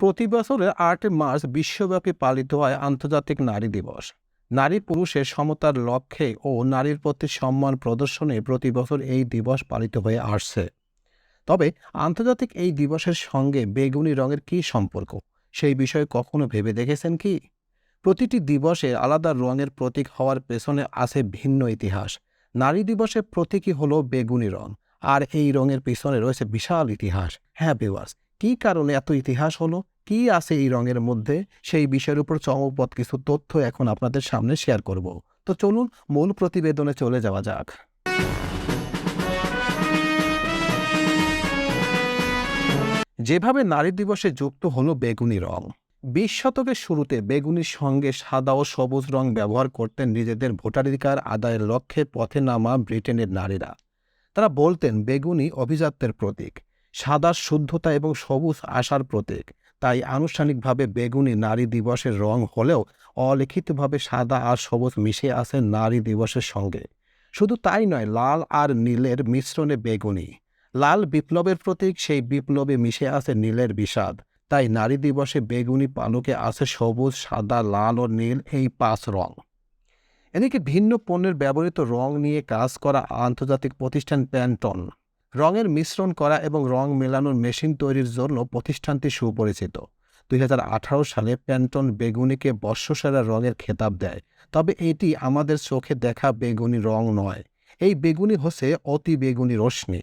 প্রতি বছরের আট মার্চ বিশ্বব্যাপী পালিত হয় আন্তর্জাতিক নারী দিবস। নারী পুরুষের সমতার লক্ষ্যে ও নারীর প্রতি সম্মান প্রদর্শনে প্রতি বছর এই দিবস পালিত হয়ে আসছে। তবে আন্তর্জাতিক এই দিবসের সঙ্গে বেগুনি রঙের কী সম্পর্ক, সেই বিষয়ে কখনো ভেবে দেখেছেন কি? প্রতিটি দিবসে আলাদা রঙের প্রতীক হওয়ার পেছনে আছে ভিন্ন ইতিহাস। নারী দিবসের প্রতীকই হলো বেগুনি রং, আর এই রঙের পিছনে রয়েছে বিশাল ইতিহাস। হ্যাঁ বিওয়ার্স কী কারণে এত ইতিহাস হলো? কি আছে এই রঙের মধ্যে? সেই বিষয়ের উপর চমকপদ কিছু তথ্য এখন আপনাদের সামনে শেয়ার করব। তো চলুন মূল প্রতিবেদনে চলে যাওয়া যাক। যেভাবে নারী দিবসে যুক্ত হলো বেগুনি রং, বিশ শতকের শুরুতে বেগুনির সঙ্গে সাদা ও সবুজ রং ব্যবহার করতেন নিজেদের ভোটাধিকার আদায়ের লক্ষ্যে পথে নামা ব্রিটেনের নারীরা। তারা বলতেন, বেগুনি অভিজাত্যের প্রতীক। সাদা শুদ্ধতা এবং সবুজ আশার প্রতীক। তাই আনুষ্ঠানিকভাবে বেগুনি নারী দিবসের রং হলেও অলিখিতভাবে সাদা আর সবুজ মিশে আছে নারী দিবসের সঙ্গে। শুধু তাই নয়, লাল আর নীলের মিশ্রণে বেগুনি। লাল বিপ্লবের প্রতীক, সেই বিপ্লবে মিশে আছে নীলের বিষাদ। তাই নারী দিবসে বেগুনি পালকে আছে সবুজ, সাদা, লাল ও নীল এই পাঁচ রং। এদিকে ভিন্ন পণ্যের ব্যবহৃত রং নিয়ে কাজ করা আন্তর্জাতিক প্রতিষ্ঠান প্যান্টন। রঙের মিশ্রণ করা এবং রং মেলানোর মেশিন তৈরির জন্য প্রতিষ্ঠানটি সুপরিচিত। দুই হাজার আঠারো সালে প্যান্টন বেগুনিকে বর্ষসেরা রঙের খেতাব দেয়। তবে এটি আমাদের চোখে দেখা বেগুনি রং নয়। এই বেগুনি হচ্ছে অতি বেগুনি রশ্মি।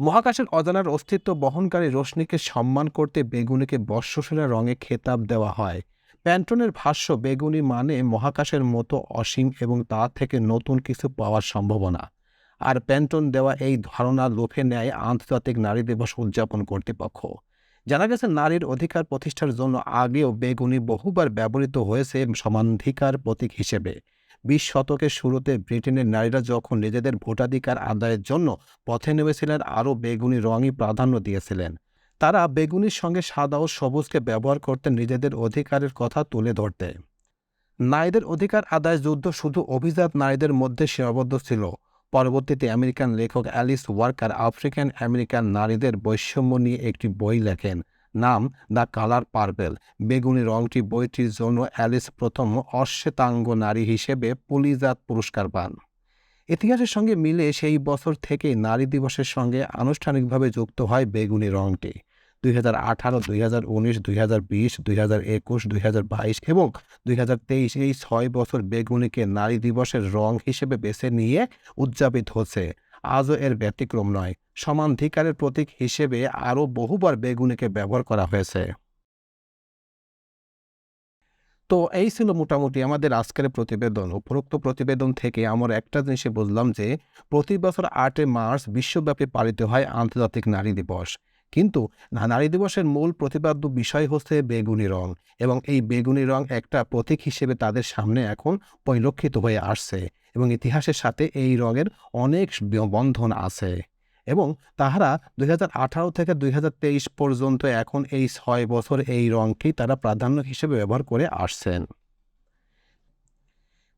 মহাকাশের অজানার অস্তিত্ব বহনকারী রশ্মিকে সম্মান করতে বেগুনিকে বর্ষসেরা রঙে খেতাব দেওয়া হয়। প্যান্টনের ভাষ্য, বেগুনি মানে মহাকাশের মতো অসীম এবং তা থেকে নতুন কিছু পাওয়ার সম্ভাবনা। আর প্যান্টন দেওয়া এই ধারণা লোভে নেয় আন্তর্জাতিক নারী দিবস উদযাপন কর্তৃপক্ষ। জানা গেছে, নারীর অধিকার প্রতিষ্ঠার জন্য আগেও বেগুনি বহুবার ব্যবহৃত হয়েছে সমানাধিকার প্রতীক হিসেবে। বিশ শতকের শুরুতে ব্রিটেনের নারীরা যখন নিজেদের ভোটাধিকার আদায়ের জন্য পথে নেমেছিলেন, আরও বেগুনি রঙই প্রাধান্য দিয়েছিলেন। তারা বেগুনির সঙ্গে সাদা ও সবুজকে ব্যবহার করতে নিজেদের অধিকারের কথা তুলে ধরতে। নারীদের অধিকার আদায় যুদ্ধ শুধু অভিজাত নারীদের মধ্যে সীমাবদ্ধ ছিল। পরবর্তীতে আমেরিকান লেখক অ্যালিস ওয়ার্কার আফ্রিকান আমেরিকান নারীদের বৈষম্য নিয়ে একটি বই লেখেন। নাম, দ্য কালার পার্পেল বেগুনি রংটি বইটির জন্য অ্যালিস প্রথম অশ্বেতাঙ্গ নারী হিসেবে পুলিজাত পুরস্কার পান। ইতিহাসের সঙ্গে মিলে সেই বছর থেকে নারী দিবসের সঙ্গে আনুষ্ঠানিকভাবে যুক্ত হয় বেগুনি রংটি দুই হাজার আঠারো, দুই হাজার উনিশ, দুই হাজার বিশ, দুই হাজার একুশ, দুই হাজার বাইশ এবং দুই হাজার তেইশ এই ছয় বছর বেগুনিকে নারী দিবসের রং হিসেবে বেছে নিয়ে উদযাপিত হচ্ছে। আজও এর ব্যতিক্রম নয়। সমানাধিকারের প্রতীক হিসেবে আরও বহুবার বেগুনিকে ব্যবহার করা হয়েছে। তো এই ছিল মোটামুটি আমাদের আজকের প্রতিবেদন। উপরোক্ত প্রতিবেদন থেকে আমরা একটা জিনিসে বুঝলাম যে, প্রতি বছর আটই মার্চ বিশ্বব্যাপী পালিত হয় আন্তর্জাতিক নারী দিবস। কিন্তু নারী দিবসের মূল প্রতিপাদ্য বিষয় হচ্ছে বেগুনি রং এবং এই বেগুনি রং একটা প্রতীক হিসেবে তাদের সামনে এখন পরিলক্ষিত হয়ে আসছে এবং ইতিহাসের সাথে এই রঙের অনেক বন্ধন আছে এবং তাহারা দুই হাজার আঠারো থেকে দুই হাজার তেইশ পর্যন্ত এখন এই ছয় বছর এই রঙকেই তারা প্রাধান্য হিসেবে ব্যবহার করে আসছেন।